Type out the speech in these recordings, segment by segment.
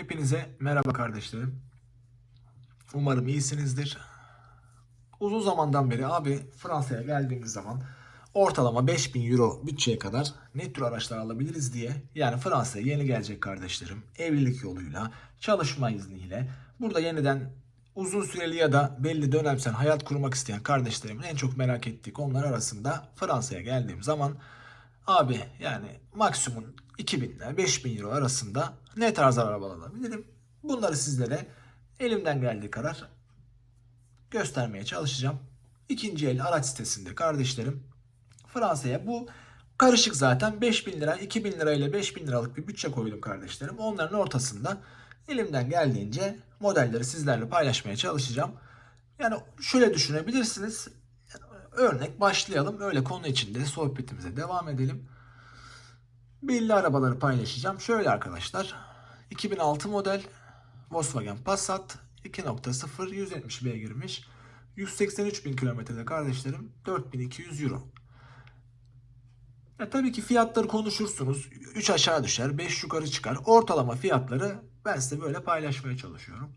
Hepinize merhaba kardeşlerim. Umarım iyisinizdir. Uzun zamandan beri abi Fransa'ya geldiğimiz zaman ortalama 5000 euro bütçeye kadar ne tür araçlar alabiliriz diye yani Fransa'ya yeni gelecek kardeşlerim evlilik yoluyla çalışma izniyle burada yeniden uzun süreli ya da belli dönemsel hayat kurmak isteyen kardeşlerimin en çok merak ettiği konular arasında Fransa'ya geldiğim zaman Abi yani maksimum 2000 ile 5000 euro arasında ne tarz arabalar alabilirim? Bunları sizlere elimden geldiği kadar göstermeye çalışacağım. İkinci el araç sitesinde kardeşlerim Fransa'ya bu karışık zaten 5000 lira 2000 lira ile 5000 liralık bir bütçe koydum kardeşlerim. Onların ortasında elimden geldiğince modelleri sizlerle paylaşmaya çalışacağım. Yani şöyle düşünebilirsiniz. Örnek başlayalım. Öyle konu içinde sohbetimize devam edelim. Belli arabaları paylaşacağım. Şöyle arkadaşlar. 2006 model Volkswagen Passat 2.0 170 girmiş. 183 bin kilometrede kardeşlerim 4200 euro. Ya tabii ki fiyatları konuşursunuz. 3 aşağı düşer, 5 yukarı çıkar. Ortalama fiyatları ben size böyle paylaşmaya çalışıyorum.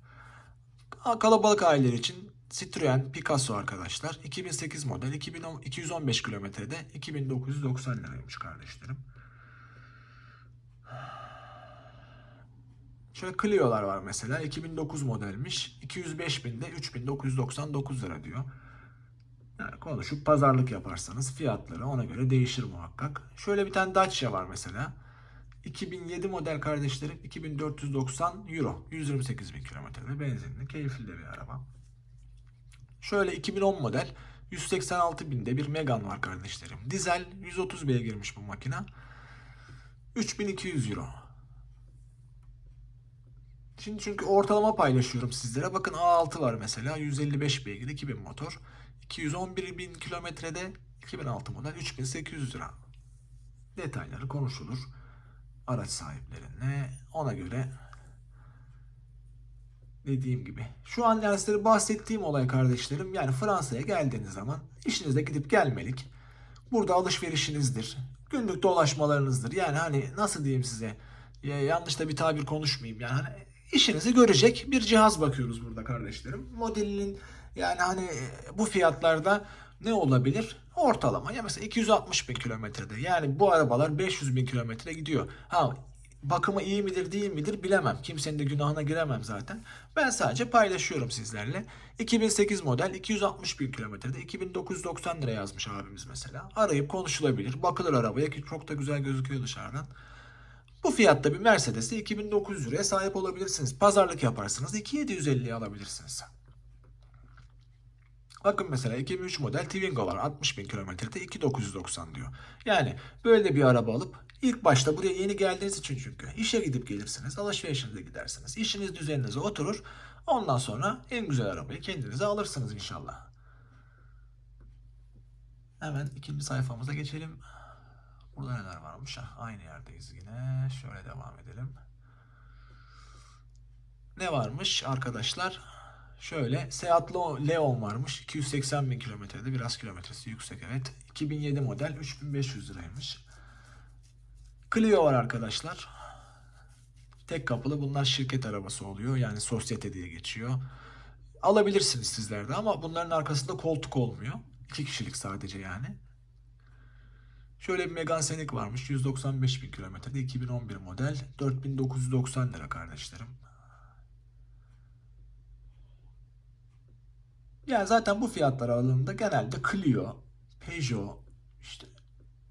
Kalabalık aileler için Citroen Picasso arkadaşlar. 2008 model 2010, 215 kilometrede 2990 liraymış kardeşlerim. Şöyle Clio'lar var mesela. 2009 modelmiş. 205 binde 3999 lira diyor. Yani konuşup pazarlık yaparsanız fiyatları ona göre değişir muhakkak. Şöyle bir tane Dacia var mesela. 2007 model kardeşlerim 2490 euro. 128 bin kilometrede benzinli keyifli de bir araba. Şöyle 2010 model 186 binde bir Megane var kardeşlerim. Dizel 130 beye girmiş bu makina. 3200 euro. Şimdi çünkü ortalama paylaşıyorum sizlere. Bakın A6 var mesela 155 beygir 2000 motor. 211 bin kilometrede 2006 model 3800 lira. Detayları konuşulur araç sahiplerine ona göre dediğim gibi. Şu an yani size bahsettiğim olay kardeşlerim yani Fransa'ya geldiğiniz zaman işinizde gidip gelmelik. Burada alışverişinizdir. Günlük dolaşmalarınızdır. Yani hani nasıl diyeyim size ya yanlış da bir tabir konuşmayayım. Yani hani işinizi görecek bir cihaz bakıyoruz burada kardeşlerim. Modelinin yani hani bu fiyatlarda ne olabilir? Ortalama ya mesela 260 bin kilometrede. Yani bu arabalar 500 bin kilometre gidiyor. Ha bakımı iyi midir değil midir bilemem. Kimsenin de günahına giremem zaten. Ben sadece paylaşıyorum sizlerle. 2008 model 260 bin kilometrede 2990 lira yazmış abimiz mesela. Arayıp konuşulabilir. Bakılır arabaya ki çok da güzel gözüküyor dışarıdan. Bu fiyatta bir Mercedes'e 2900 liraya sahip olabilirsiniz. Pazarlık yaparsınız 2750'ye alabilirsiniz. Bakın mesela 2003 model Twingo var 60 bin kilometrede 2990 diyor. Yani böyle bir araba alıp ilk başta buraya yeni geldiğiniz için çünkü işe gidip gelirsiniz alışverişinize gidersiniz. işiniz düzeninize oturur. Ondan sonra en güzel arabayı kendinize alırsınız inşallah. Hemen ikinci sayfamıza geçelim. Burada neler varmış? Ah, aynı yerdeyiz yine. Şöyle devam edelim. Ne varmış arkadaşlar? Şöyle Seat Leon varmış. 280 bin kilometrede biraz kilometresi yüksek evet. 2007 model 3500 liraymış. Clio var arkadaşlar. Tek kapılı bunlar şirket arabası oluyor. Yani sosyete diye geçiyor. Alabilirsiniz sizler de ama bunların arkasında koltuk olmuyor. İki kişilik sadece yani. Şöyle bir Megane Scenic varmış. 195 bin kilometrede 2011 model. 4990 lira kardeşlerim. Yani zaten bu fiyatlar aralığında genelde Clio, Peugeot, işte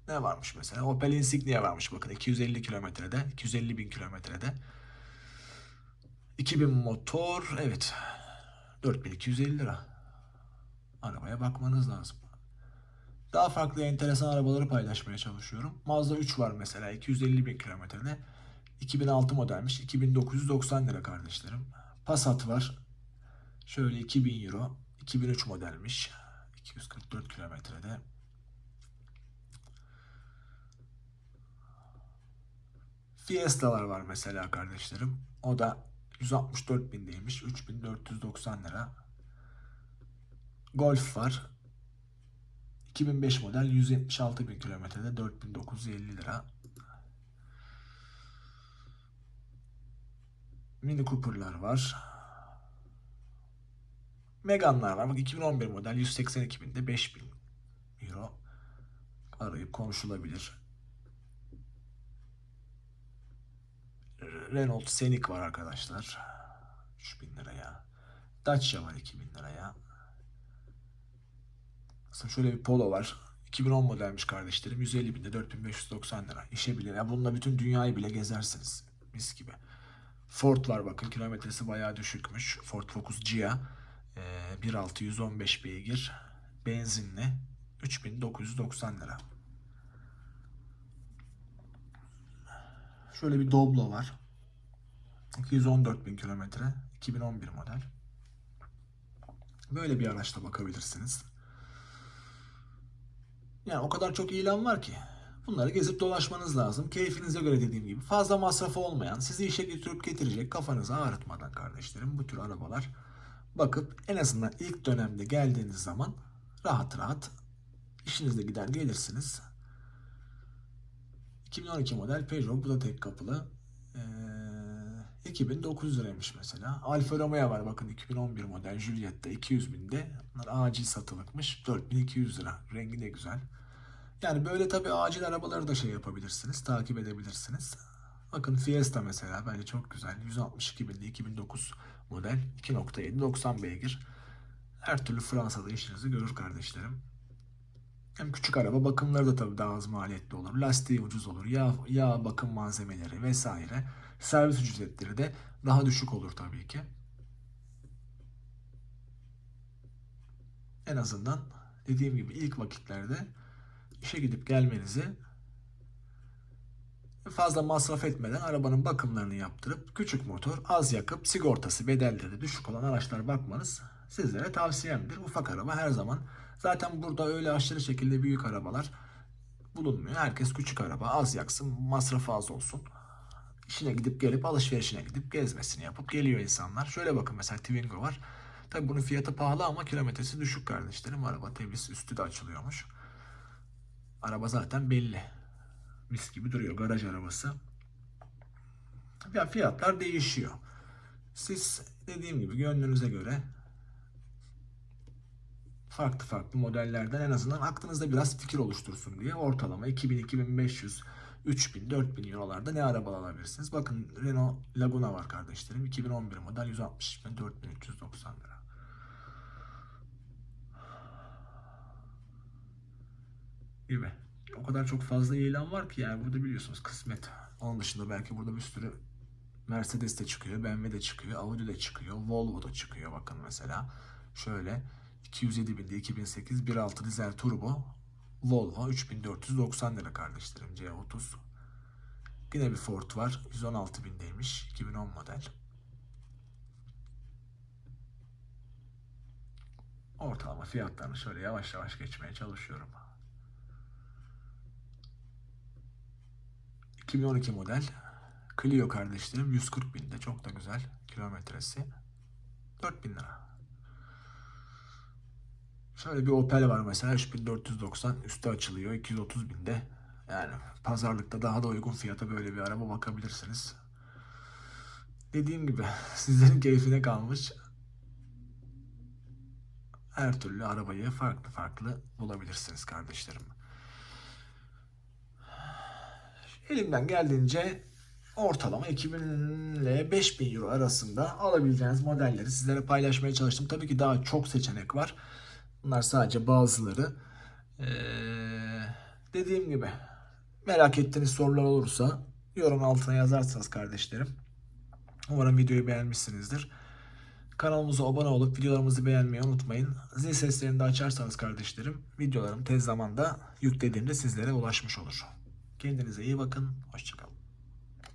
ne varmış mesela? Opel Insignia varmış bakın 250 kilometrede, 250 bin kilometrede. 2000 motor, evet 4250 lira. Arabaya bakmanız lazım. Daha farklı enteresan arabaları paylaşmaya çalışıyorum. Mazda 3 var mesela 250 bin kilometrede. 2006 modelmiş 2990 lira kardeşlerim. Passat var. Şöyle 2000 euro. 2003 modelmiş. 244 kilometrede. Fiesta'lar var mesela kardeşlerim. O da 164 bindeymiş. 3490 lira. Golf var. 2005 model 176 bin kilometrede 4950 lira. Mini Cooper'lar var. Megane'lar var. Bak 2011 model 182 binde 5000 euro arayıp konuşulabilir. Renault Scenic var arkadaşlar. 3000 liraya. Dacia var 2000 liraya. Mesela şöyle bir Polo var. 2010 modelmiş kardeşlerim. 150 binde 4590 lira. İşe bile. Ya bununla bütün dünyayı bile gezersiniz. Mis gibi. Ford var bakın. Kilometresi bayağı düşükmüş. Ford Focus Gia. Ee, 1.6 115 beygir. Benzinli. 3990 lira. Şöyle bir Doblo var. 214 bin kilometre. 2011 model. Böyle bir araçta bakabilirsiniz. Yani o kadar çok ilan var ki. Bunları gezip dolaşmanız lazım. Keyfinize göre dediğim gibi. Fazla masrafı olmayan, sizi işe götürüp getirecek, kafanızı ağrıtmadan kardeşlerim bu tür arabalar. Bakıp en azından ilk dönemde geldiğiniz zaman rahat rahat işinizde gider gelirsiniz. 2012 model Peugeot. Bu da tek kapılı. Ee, 2900 liraymış mesela. Alfa Romeo var bakın 2011 model Juliet'te 200 binde. Bunlar acil satılıkmış. 4200 lira. Rengi de güzel. Yani böyle tabii acil arabaları da şey yapabilirsiniz. Takip edebilirsiniz. Bakın Fiesta mesela bence çok güzel. 162 binde 2009 model 2.7 90 beygir. Her türlü Fransa'da işinizi görür kardeşlerim. Hem küçük araba bakımları da tabii daha az maliyetli olur. Lastiği ucuz olur. Yağ, yağ bakım malzemeleri vesaire. Servis ücretleri de daha düşük olur tabii ki. En azından dediğim gibi ilk vakitlerde işe gidip gelmenizi fazla masraf etmeden arabanın bakımlarını yaptırıp küçük motor, az yakıp sigortası bedelleri düşük olan araçlara bakmanız sizlere tavsiyemdir. Ufak araba her zaman zaten burada öyle aşırı şekilde büyük arabalar bulunmuyor. Herkes küçük araba az yaksın, masrafı az olsun. İşine gidip gelip alışverişine gidip gezmesini yapıp geliyor insanlar. Şöyle bakın mesela Twingo var. Tabi bunun fiyatı pahalı ama kilometresi düşük kardeşlerim. Araba temiz, üstü de açılıyormuş. Araba zaten belli. Mis gibi duruyor garaj arabası. Ya fiyatlar değişiyor. Siz dediğim gibi gönlünüze göre farklı farklı modellerden en azından aklınızda biraz fikir oluştursun diye ortalama 2000, 2500, 3000, 4000 eurolarda ne araba alabilirsiniz? Bakın Renault Laguna var kardeşlerim. 2011 model 160 bin 4390 lira. Gibi. O kadar çok fazla ilan var ki yani burada biliyorsunuz kısmet. Onun dışında belki burada bir sürü Mercedes de çıkıyor, BMW de çıkıyor, Audi de çıkıyor, Volvo da çıkıyor bakın mesela. Şöyle 207 binde 2008 1.6 dizel turbo Volvo 3490 lira kardeşlerim C30. Yine bir Ford var 116 bindeymiş 2010 model. Ortalama fiyatlarını şöyle yavaş yavaş geçmeye çalışıyorum. 2012 model Clio kardeşlerim 140 binde çok da güzel kilometresi 4000 lira. Şöyle bir Opel var mesela 3490 üstü açılıyor 230 binde. Yani pazarlıkta daha da uygun fiyata böyle bir araba bakabilirsiniz. Dediğim gibi sizlerin keyfine kalmış. Her türlü arabayı farklı farklı bulabilirsiniz kardeşlerim. Elimden geldiğince ortalama 2000 ile 5000 euro arasında alabileceğiniz modelleri sizlere paylaşmaya çalıştım. Tabii ki daha çok seçenek var. Bunlar sadece bazıları. Ee, dediğim gibi merak ettiğiniz sorular olursa yorum altına yazarsanız kardeşlerim. Umarım videoyu beğenmişsinizdir. Kanalımıza abone olup videolarımızı beğenmeyi unutmayın. Zil seslerini de açarsanız kardeşlerim videolarım tez zamanda yüklediğimde sizlere ulaşmış olur. Kendinize iyi bakın. Hoşçakalın.